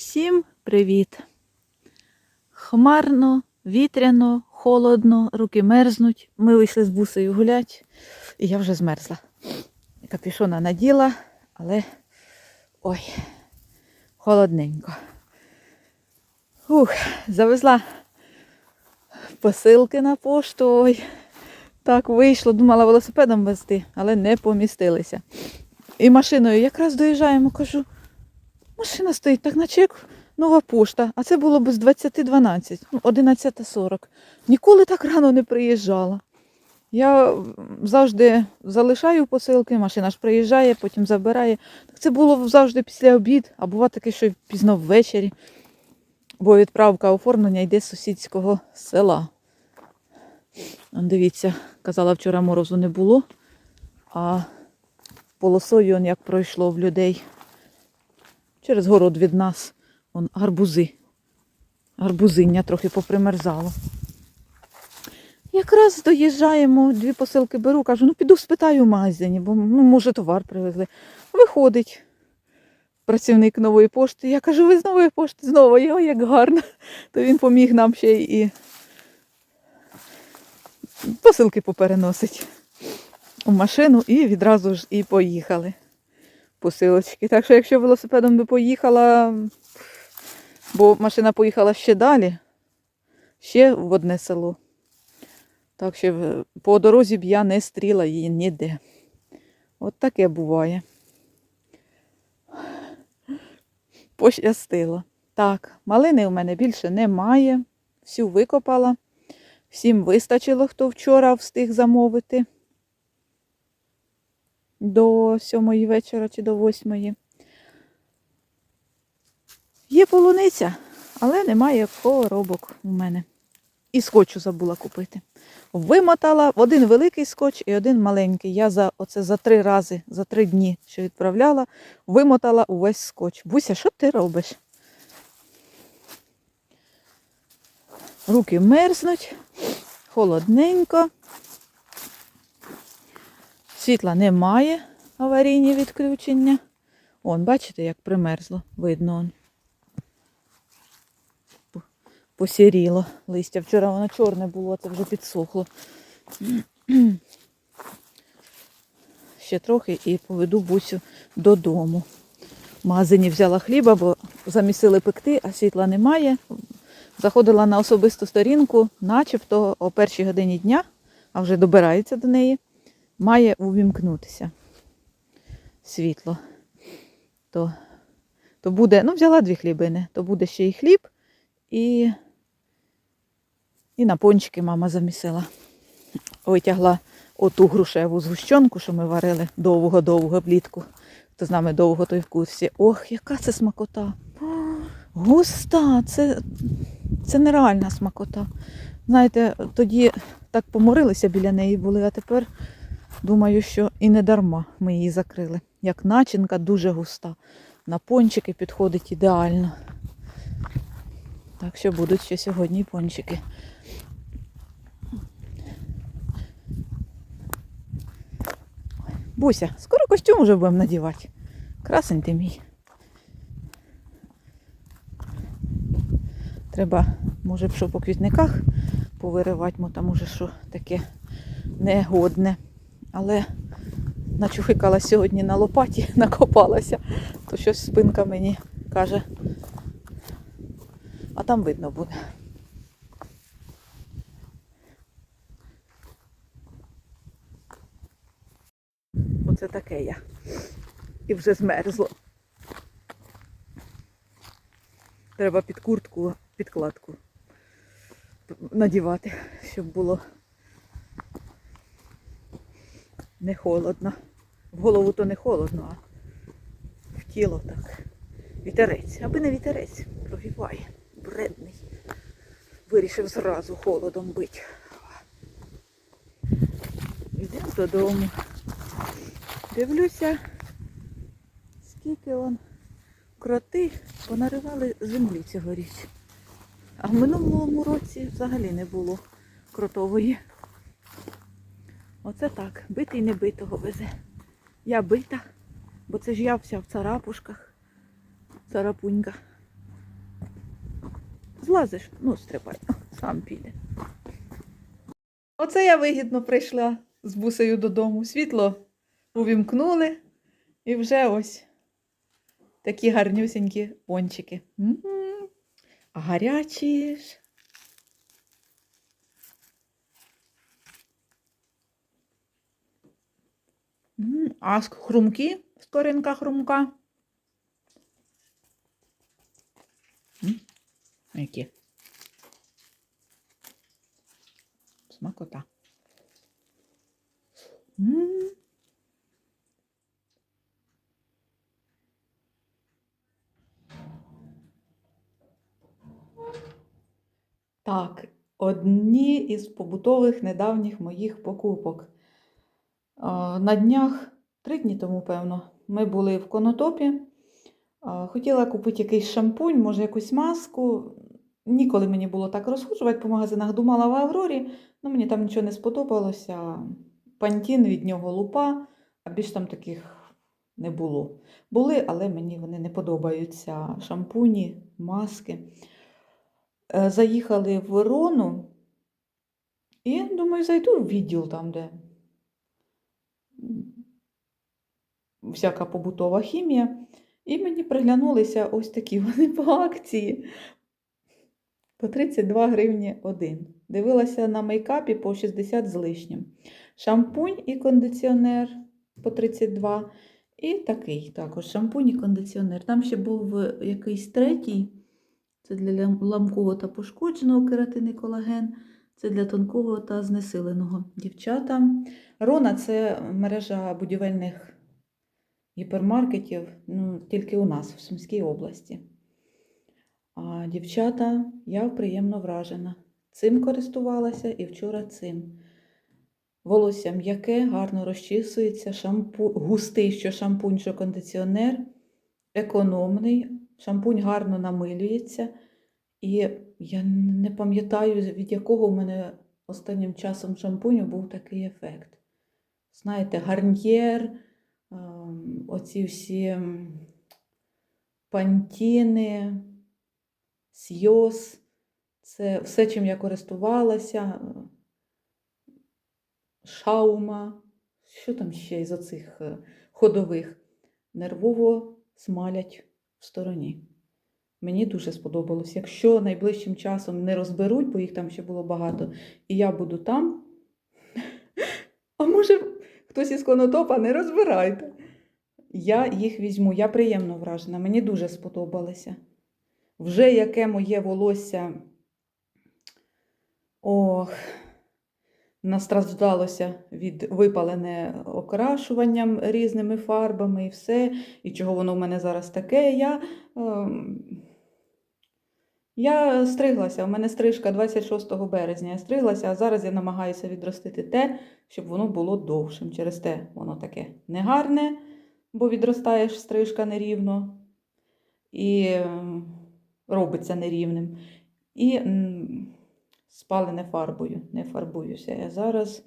Всім привіт! Хмарно, вітряно, холодно, руки мерзнуть. Ми вийшли з бусею гулять, і я вже змерзла. Капюшона наділа, але ой, холодненько. Ух, завезла посилки на пошту. Ой, так вийшло, думала велосипедом везти, але не помістилися. І машиною якраз доїжджаємо, кажу. Машина стоїть, так наче як нова пошта, а це було без 20.12, ну, 11.40. Ніколи так рано не приїжджала. Я завжди залишаю посилки, машина ж приїжджає, потім забирає. Так це було завжди після обід, а буває таке, що пізно ввечері, бо відправка оформлення йде з сусідського села. Дивіться, казала, вчора морозу не було, а полосою як пройшло в людей через город від нас вон, гарбузи. Гарбузиння трохи попримерзало. Якраз доїжджаємо, дві посилки беру, кажу, ну піду спитаю в магазині, бо ну, може товар привезли. Виходить працівник нової пошти. Я кажу, ви з нової пошти, з нової, ой, як гарно. То він поміг нам ще і посилки попереносить у машину і відразу ж і поїхали посилочки. Так що, якщо велосипедом би поїхала, бо машина поїхала ще далі, ще в одне село. Так що е, по дорозі б я не стріла її ніде. От таке буває. Пощастило. Так, малини у мене більше немає. Всю викопала. Всім вистачило, хто вчора встиг замовити до сьомої вечора чи до восьмої. Є полуниця, але немає коробок у мене. І скотчу забула купити. Вимотала один великий скотч і один маленький. Я за оце за три рази, за три дні, що відправляла, вимотала увесь скотч. Буся, що ти робиш? Руки мерзнуть, холодненько. Світла немає, аварійні відключення. Он, бачите, як примерзло, видно. Он. Посіріло листя. Вчора воно чорне було, це вже підсохло. Ще трохи і поведу бусю додому. В магазині взяла хліба, бо замісили пекти, а світла немає. Заходила на особисту сторінку, начебто о першій годині дня, а вже добирається до неї має увімкнутися світло. То, то буде, ну, взяла дві хлібини, то буде ще і хліб, і, і на пончики мама замісила. Витягла оту грушеву згущенку, що ми варили довго-довго влітку. Хто з нами довго, той в курсі. Ох, яка це смакота! Густа, це, це нереальна смакота. Знаєте, тоді так поморилися біля неї були, а тепер Думаю, що і не дарма ми її закрили. Як начинка дуже густа. На пончики підходить ідеально. Так що будуть ще сьогодні пончики. Буся, скоро костюм уже будемо надівати. Красень ти мій. Треба, може б що по квітниках повиривати, бо там уже що таке негодне. Але начухикала сьогодні на лопаті, накопалася, то щось спинка мені каже. А там видно буде. Оце таке я. І вже змерзло. Треба під куртку, підкладку надівати, щоб було не холодно. В голову то не холодно, а в тіло так. Вітерець. Аби не вітерець, прогріває. Бредний. Вирішив зразу холодом бити. Йдемо додому. Дивлюся, скільки он кроти понаривали землі цьогоріч. А в минулому році взагалі не було кротової. Оце так, битий не битого везе. Я бита, бо це ж я вся в царапушках, царапунька. злазиш? Ну, стрибай, сам піде. Оце я вигідно прийшла з бусею додому. Світло увімкнули, і вже ось такі гарнюсінькі пончики. М. А гарячі ж. А ск- хрумкі, скоринка хрумка. Які? Смакота. Так, одні із побутових недавніх моїх покупок. На днях, три дні тому, певно, ми були в конотопі. Хотіла купити якийсь шампунь, може, якусь маску. Ніколи мені було так розхожувати по магазинах. Думала в Аврорі, ну мені там нічого не сподобалося. Пантін від нього лупа, а більш там таких не було. Були, але мені вони не подобаються. Шампуні, маски. Е, Заїхали в Верону і думаю, зайду в відділ там, де м, всяка побутова хімія. І мені приглянулися ось такі вони по акції. По 32 гривні один. Дивилася на мейкапі по 60 з лишнім. Шампунь і кондиціонер по 32. І такий також шампунь і кондиціонер. Там ще був якийсь третій. Це для ламкового та пошкодженого кератин і колаген. Це для тонкого та знесиленого. Дівчата. Рона це мережа будівельних гіпермаркетів, ну, тільки у нас, в Сумській області. А дівчата, я приємно вражена. Цим користувалася і вчора цим. Волосся м'яке, гарно розчісується, шампу... густий, що шампунь, що кондиціонер, економний, шампунь гарно намилюється. І я не пам'ятаю, від якого в мене останнім часом шампуню був такий ефект. Знаєте, гарньєр, оці всі пантіни, сйоз. Це все, чим я користувалася. Шаума. Що там ще із оцих е, ходових? Нервово смалять в стороні. Мені дуже сподобалось. Якщо найближчим часом не розберуть, бо їх там ще було багато, і я буду там. А може, хтось із конотопа не розбирайте. Я їх візьму, я приємно вражена, мені дуже сподобалося. Вже яке моє волосся. Ох, настраждалося від випалене окрашуванням різними фарбами і все. І чого воно в мене зараз таке. Я, ем, я стриглася, у мене стрижка 26 березня. Я стриглася, а зараз я намагаюся відростити те, щоб воно було довшим. Через те воно таке негарне, бо відростаєш стрижка нерівно і ем, робиться нерівним. І спалене фарбою, не фарбуюся я зараз.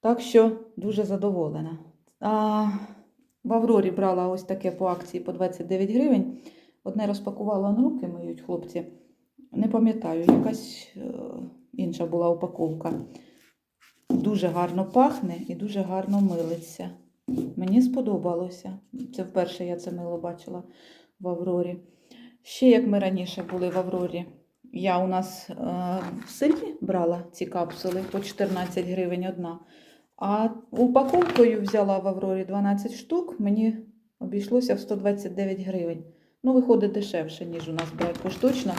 Так що дуже задоволена. А, в Аврорі брала ось таке по акції по 29 гривень. Одне розпакувала на руки миють хлопці. Не пам'ятаю, якась е, інша була упаковка. Дуже гарно пахне і дуже гарно милиться. Мені сподобалося. Це вперше я це мило бачила в Аврорі. Ще як ми раніше були в Аврорі, я у нас е, в селі брала ці капсули по 14 гривень одна. А упаковкою взяла в Аврорі 12 штук, мені обійшлося в 129 гривень. Ну, виходить дешевше, ніж у нас брати поштучно.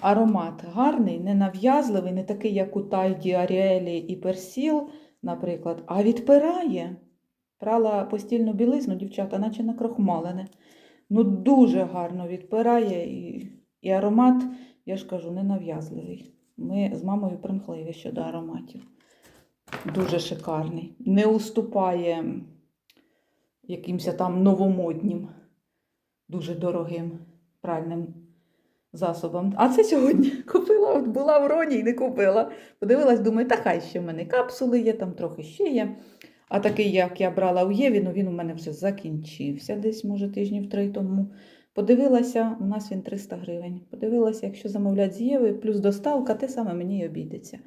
Аромат гарний, ненав'язливий, не такий, як у Тайді, Аріелі і Персіл, наприклад, а відпирає. Прала постільну білизну, дівчата, наче накрахмалене. Ну, дуже гарно відпирає і, і аромат, я ж кажу, ненав'язливий. Ми з мамою примхливі щодо ароматів. Дуже шикарний. Не уступає якимось там новомоднім, дуже дорогим пральним засобам. А це сьогодні купила, от була в Роні і не купила. Подивилась, думаю, та хай ще в мене капсули є, там трохи ще є. А такий, як я брала у Єві, ну він у мене вже закінчився десь, може, тижнів три тому. Подивилася, у нас він 300 гривень. Подивилася, якщо замовлять з Єви, плюс доставка, те саме мені й обійдеться.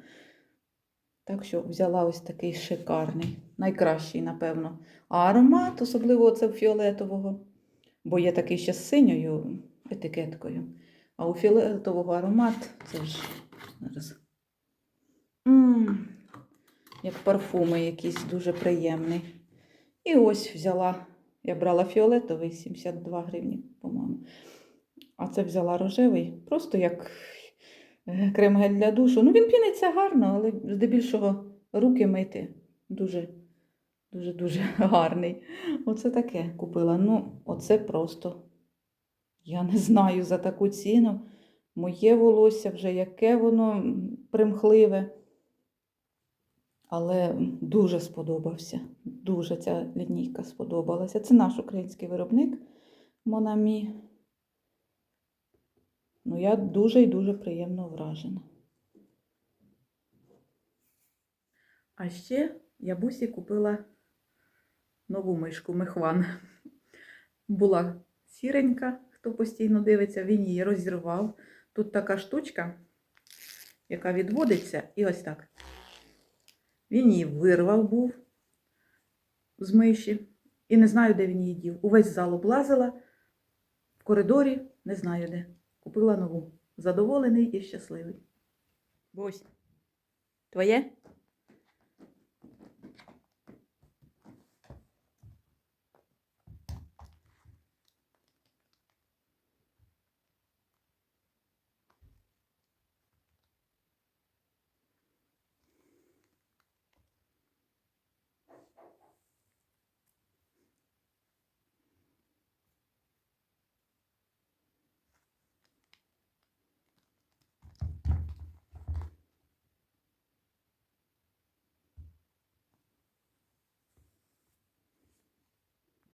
Так що взяла ось такий шикарний, найкращий, напевно. А аромат, особливо це фіолетового, бо є такий ще з синьою етикеткою. А у фіолетового аромат це ж зараз. м як парфуми якісь дуже приємний. І ось взяла, я брала фіолетовий 72 гривні, по-моєму. А це взяла рожевий, просто як е, крем-гель для душу. Ну, він піниться гарно, але здебільшого руки мити дуже, дуже, дуже гарний. Оце таке купила. Ну, оце просто. Я не знаю за таку ціну. Моє волосся вже яке воно примхливе. Але дуже сподобався. Дуже ця лінійка сподобалася. Це наш український виробник Монамі. Ну, я дуже і дуже приємно вражена. А ще я бусі купила нову мишку Мехван. Була сіренька, хто постійно дивиться, він її розірвав. Тут така штучка, яка відводиться, і ось так. Він її вирвав був з миші. І не знаю, де він її дів. Увесь зал облазила в коридорі, не знаю де. Купила нову. Задоволений і щасливий. Бось. Твоє?